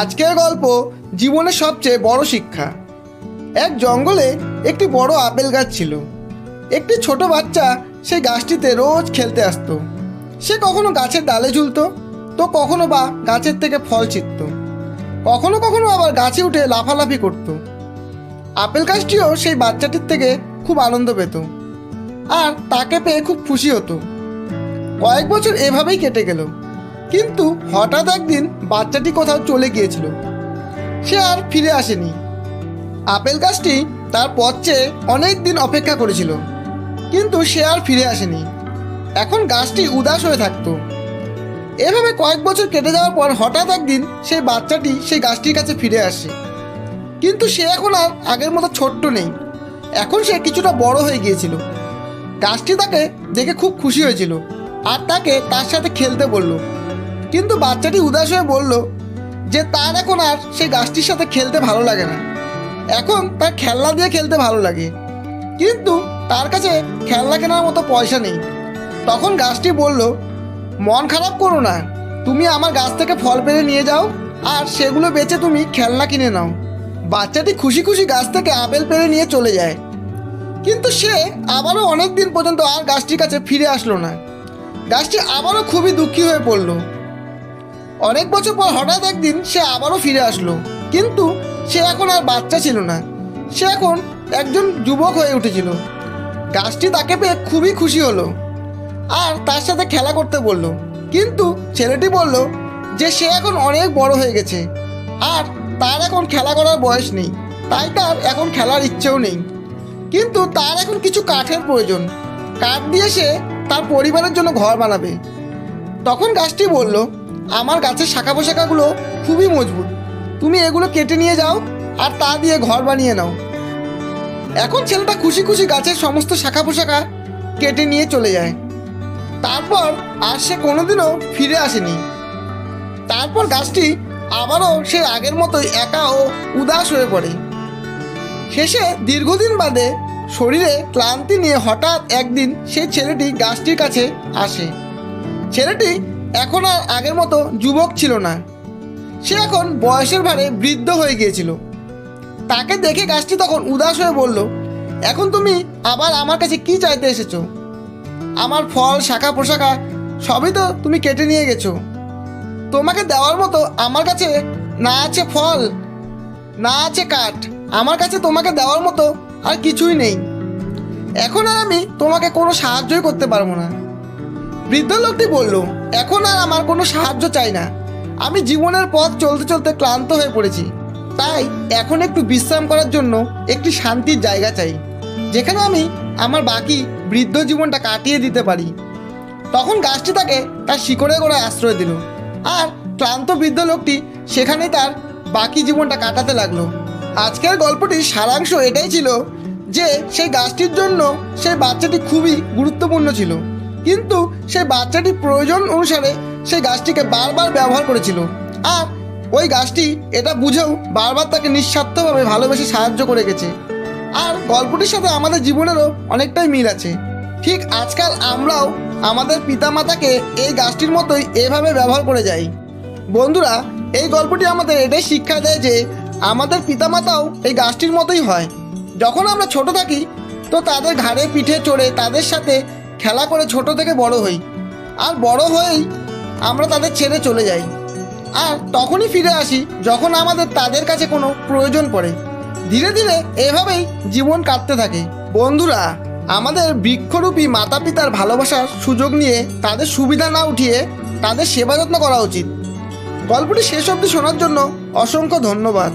আজকের গল্প জীবনের সবচেয়ে বড় শিক্ষা। এক জঙ্গলে একটি বড় আপেল গাছ ছিল। একটি ছোট বাচ্চা সেই গাছটিতে রোজ খেলতে আসতো। সে কখনো গাছের ডালে ঝুলতো, তো কখনো বা গাছের থেকে ফল ছিঁড়ত কখনো কখনো আবার গাছে উঠে লাফালাফি করত। আপেল গাছটিও সেই বাচ্চাটির থেকে খুব আনন্দ পেত। আর তাকে পেয়ে খুব খুশি হতো। কয়েক বছর এভাবেই কেটে গেল। কিন্তু হঠাৎ একদিন বাচ্চাটি কোথাও চলে গিয়েছিল। সে আর ফিরে আসেনি। আপেল গাছটি তার পথ অনেক দিন অপেক্ষা করেছিল, কিন্তু সে আর ফিরে আসেনি। এখন গাছটি উদাস হয়ে থাকতো। এভাবে কয়েক বছর কেটে যাওয়ার পর হঠাৎ একদিন সেই বাচ্চাটি সেই গাছটির কাছে ফিরে আসে। কিন্তু সে এখন আর আগের মতো ছোট্ট নেই। এখন সে কিছুটা বড় হয়ে গিয়েছিল। গাছটি তাকে দেখে খুব খুশি হয়েছিল আর তাকে তার সাথে খেলতে বলল কিন্তু বাচ্চাটি উদাস হয়ে বলল যে তার এখন আর সেই গাছটির সাথে খেলতে ভালো লাগে না। এখন তার খেলনা দিয়ে খেলতে ভালো লাগে। কিন্তু তার কাছে খেলনা কেনার মতো পয়সা নেই। তখন গাছটি বলল, মন খারাপ করো না। তুমি আমার গাছ থেকে ফল পেরে নিয়ে যাও আর সেগুলো বেচে তুমি খেলনা কিনে নাও। বাচ্চাটি খুশি খুশি গাছ থেকে আপেল পেরে নিয়ে চলে যায়। কিন্তু সে আবারও অনেক দিন পর্যন্ত আর গাছটির কাছে ফিরে আসলো না। গাছটি আবারও খুবই দুঃখী হয়ে পড়ল। অনেক বছর পর হঠাৎ একদিন সে আবারও ফিরে আসলো। কিন্তু সে এখন আর বাচ্চা ছিল না। সে এখন একজন যুবক হয়ে উঠেছিল। গাছটি তাকে পেয়ে খুবই খুশি হলো আর তার সাথে খেলা করতে বলল। কিন্তু ছেলেটি বলল যে সে এখন অনেক বড় হয়ে গেছে আর তার এখন খেলা করার বয়স নেই। তাই তার এখন খেলার ইচ্ছেও নেই। কিন্তু তার এখন কিছু কাঠের প্রয়োজন। কাঠ দিয়ে সে তার পরিবারের জন্য ঘর বানাবে। তখন গাছটি বলল আমার গাছের শাখা পোশাখাগুলো খুবই মজবুত। তুমি এগুলো কেটে নিয়ে যাও আর তা দিয়ে ঘর বানিয়ে নাও। এখন ছেলেটা খুশি খুশি গাছের সমস্ত শাখা পোশাখা কেটে নিয়ে চলে যায়। তারপর আর সে কোনোদিনও ফিরে আসেনি। তারপর গাছটি আবারও সে আগের মতোই একা ও উদাস হয়ে পড়ে। শেষে দীর্ঘদিন বাদে শরীরে ক্লান্তি নিয়ে হঠাৎ একদিন সেই ছেলেটি গাছটির কাছে আসে। ছেলেটি এখন আর আগের মতো যুবক ছিল না। সে এখন বয়সের ভারে বৃদ্ধ হয়ে গিয়েছিল। তাকে দেখে গাছটি তখন উদাস হয়ে বলল, এখন তুমি আবার আমার কাছে কি চাইতে এসেছ? আমার ফল, শাখা পোশাকা সবই তো তুমি কেটে নিয়ে গেছো। তোমাকে দেওয়ার মতো আমার কাছে না আছে ফল, না আছে কাঠ। আমার কাছে তোমাকে দেওয়ার মতো আর কিছুই নেই। এখন আর আমি তোমাকে কোনো সাহায্যই করতে পারব না। বৃদ্ধ লোকটি বলল এখন আর আমার কোনো সাহায্য চাই না। আমি জীবনের পথ চলতে চলতে ক্লান্ত হয়ে পড়েছি। তাই এখন একটু বিশ্রাম করার জন্য একটি শান্তির জায়গা চাই, যেখানে আমি আমার বাকি বৃদ্ধ জীবনটা কাটিয়ে দিতে পারি। তখন গাছটি তাকে তার শিকড়ে গোড়ায় আশ্রয় দিল আর ক্লান্ত বৃদ্ধ লোকটি সেখানেই তার বাকি জীবনটা কাটাতে লাগল। আজকের গল্পটির সারাংশ এটাই ছিল যে সেই গাছটির জন্য সেই বাচ্চাটি খুবই গুরুত্বপূর্ণ ছিল। কিন্তু সেই বাচ্চাটি প্রয়োজন অনুসারে সেই গাছটিকে বারবার ব্যবহার করেছিল। আর ওই গাছটি এটা বুঝেও বারবার তাকে নিঃস্বার্থভাবে ভালোবেসে সাহায্য করে গেছে আর গল্পটির সাথে আমাদের জীবনেরও অনেকটাই মিল আছে। ঠিক আজকাল আমরাও আমাদের পিতামাতাকে এই গাছটির মতোই এভাবে ব্যবহার করে যাই। বন্ধুরা, এই গল্পটি আমাদের এটাই শিক্ষা দেয় যে আমাদের পিতামাতাও এই গাছটির মতোই হয়। যখন আমরা ছোট থাকি, তো তাদের ঘাড়ে পিঠে চড়ে তাদের সাথে খেলা করে ছোট থেকে বড় হই। আর বড় হয়েই আমরা তাদের ছেড়ে চলে যাই। আর তখনই ফিরে আসি যখন আমাদের তাদের কাছে কোনো প্রয়োজন পড়ে। ধীরে ধীরে এভাবেই জীবন কাটতে থাকে। বন্ধুরা, আমাদের বৃক্ষরূপী মাতা পিতার ভালোবাসার সুযোগ নিয়ে তাদের সুবিধা না উঠিয়ে তাদের সেবা যত্ন করা উচিত। গল্পটি শেষ অবধি শোনার জন্য অসংখ্য ধন্যবাদ।